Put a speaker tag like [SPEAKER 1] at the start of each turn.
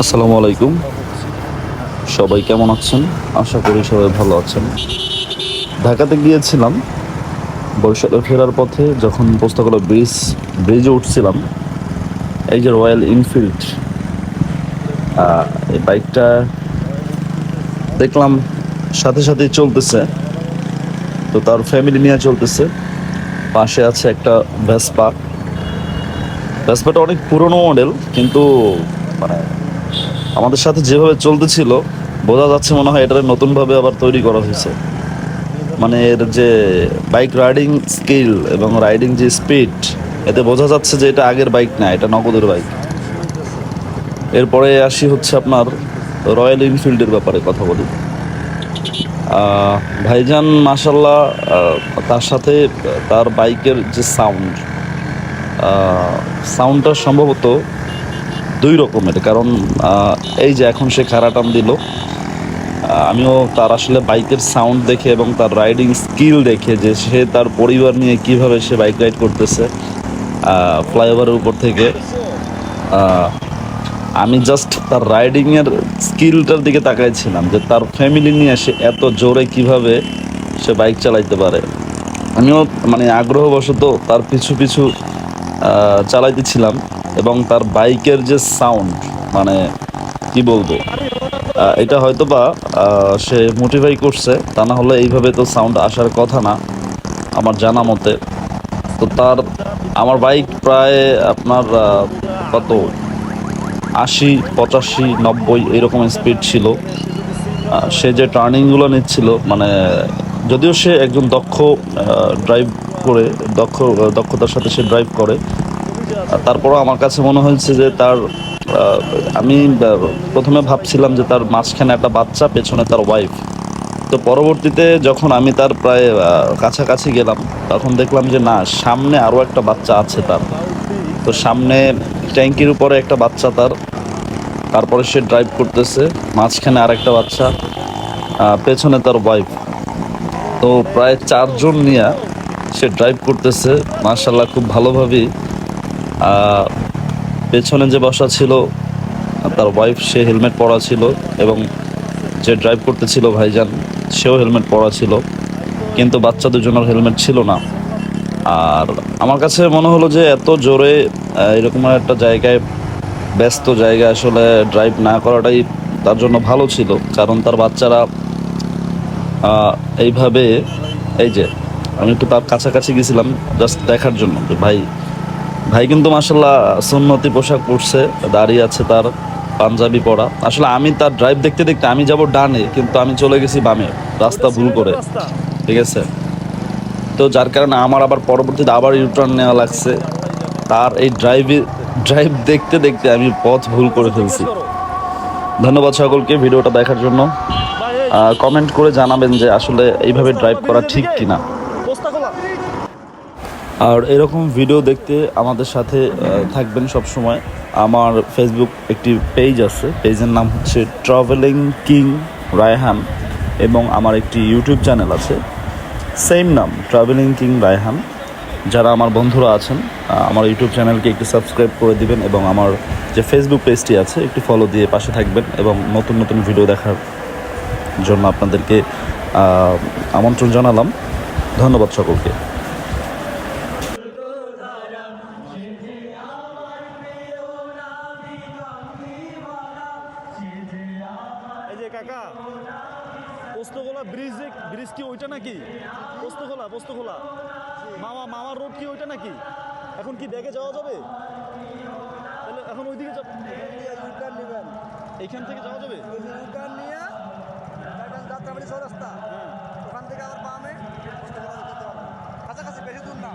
[SPEAKER 1] আসসালামু আলাইকুম। সবাই কেমন আছেন? আশা করি সবাই ভালো আছেন। ঢাকাতে গিয়েছিলাম। বরিশালে ফেরার পথে যখন পোস্তকলা ব্রিজ, ব্রিজে উঠছিলাম, এই যে রয়্যাল ইনফিল্ড এই বাইকটা দেখলাম সাথে সাথেই চলতেছে। তো তার ফ্যামিলি নিয়ে চলতেছে। পাশে আছে একটা ভেসপা ভেসপাটা অনেক পুরনো মডেল কিন্তু মানে আমাদের সাথে যেভাবে চলতেছিল, বোঝা যাচ্ছে মনে হয় এটা নতুনভাবে আবার তৈরি করা হয়েছে। মানে এর যে বাইক রাইডিং স্কিল এবং রাইডিং যে স্পিড এতে বোঝা যাচ্ছে যে এটা আগের বাইক না, এটা নগদের বাইক এরপরে আসি হচ্ছে আপনার রয়্যাল এনফিল্ডের ব্যাপারে কথা বলি। ভাইজান মাসাল্লাহ তার সাথে তার বাইকের যে সাউন্ড সাউন্ডটা সম্ভবত দুই রকমের, কারণ এই যে এখন সে খারাটান দিল আমিও তার আসলে বাইকের সাউন্ড দেখে এবং তার রাইডিং স্কিল দেখে যে সে তার পরিবার নিয়ে কীভাবে সে বাইক রাইড করতেছে ফ্লাইওভারের উপর থেকে। আমি জাস্ট তার রাইডিংয়ের স্কিলটার দিকে তাকাইছিলাম, যে তার ফ্যামিলি নিয়ে সে এত জোরে কীভাবে সে বাইক চালাইতে পারে। আমিও মানে আগ্রহবশত তার পিছু পিছু চালাইতেছিলাম। এবং তার বাইকের যে সাউন্ড মানে কি বলব? এটা হয়তো বা সে মোটিফাই করছে, তা না হলে এইভাবে তো সাউন্ড আসার কথা না, আমার জানা মতে। তো তার, আমার বাইক প্রায় আপনার কত? আশি, পঁচাশি, নব্বই, এরকম স্পিড ছিল। সে যে টার্নিংগুলো নিচ্ছিল মানে যদিও সে একজন দক্ষ ড্রাইভ করে, দক্ষ, দক্ষতার সাথে সে ড্রাইভ করে তারপরও আমার কাছে মনে হয়েছে যে তার আমি প্রথমে ভাবছিলাম যে তার মাঝখানে একটা বাচ্চা, পেছনে তার ওয়াইফ তো পরবর্তীতে যখন আমি তার প্রায় কাছাকাছি গেলাম, তখন দেখলাম যে না, সামনে আরও একটা বাচ্চা আছে তার। তো সামনে ট্যাঙ্কির উপরে একটা বাচ্চা তার। তারপরে সে ড্রাইভ করতেছে, মাঝখানে আরেকটা বাচ্চা পেছনে তার ওয়াইফ তো প্রায় চারজন নিয়ে সে ড্রাইভ করতেছে মার্শাল্লাহ খুব ভালোভাবেই। পেছনে যে বসা ছিল, তার ওয়াইফ সে হেলমেট পরা ছিল এবং যে ড্রাইভ করতেছিল ভাইজান, সেও হেলমেট পরা ছিল। কিন্তু বাচ্চা দুজনের হেলমেট ছিল না। আর আমার কাছে মনে হলো যে এত জোরে এরকম একটা জায়গায়, ব্যস্ত জায়গায় আসলে ড্রাইভ না করাটাই তার জন্য ভালো ছিল। কারণ তার বাচ্চারা এইভাবে, এই যে, আমি একটু তার কাছাকাছি গেছিলাম জাস্ট দেখার জন্য যে, ভাই ভাই কিন্তু মাসাল্লাহ সুন্নতি পোশাক পরছে দাঁড়িয়ে আছে তার, পাঞ্জাবি পরা। আসলে আমি তার ড্রাইভ দেখতে দেখতে আমি যাব ডানে, কিন্তু আমি চলে গেছি বামে। রাস্তা ভুল করে, ঠিক আছে? তো যার কারণে আমার আবার পরবর্তীতে আবার ইউটার্ন নেওয়া লাগছে। তার এই ড্রাইভে ড্রাইভ দেখতে দেখতে আমি পথ ভুল করে ফেলছি। ধন্যবাদ সকলকে ভিডিওটা দেখার জন্য। কমেন্ট করে জানাবেন যে আসলে এইভাবে ড্রাইভ করা ঠিক কিনা। আর এরকম ভিডিও দেখতে আমাদের সাথে থাকবেন সব সময় আমার ফেসবুক একটি পেজ আছে পেজের নাম হচ্ছে ট্রাভেলিং কিং রায়হান এবং আমার একটি ইউটিউব চ্যানেল আছে। সেম নাম ট্রাভেলিং কিং রায়হান যারা আমার বন্ধুরা আছেন আমার ইউটিউব চ্যানেলকে একটু সাবস্ক্রাইব করে দিবেন এবং আমার যে ফেসবুক পেজটি আছে, একটু ফলো দিয়ে পাশে থাকবেন এবং নতুন নতুন ভিডিও দেখার জন্য আপনাদেরকে আমন্ত্রণ জানালাম। ধন্যবাদ সকলকে।
[SPEAKER 2] কাকা। পোস্তগোলা ব্রিজ ব্রিজ কি ওইটা নাকি? পোস্তগোলা পোস্তগোলা। মামা, মামার রোড কি ওইটা নাকি? এখন কি দেখে যাওয়া যাবে? তাহলে এখন ওইদিকে এইখান থেকে যাওয়া যাবে?
[SPEAKER 3] নিয়ে যাত্রাবাড়ি চৌরাস্তা
[SPEAKER 2] হ্যাঁ।
[SPEAKER 3] ওখান থেকে আবার বামে। কাছাকাছি, বেশি দূর না।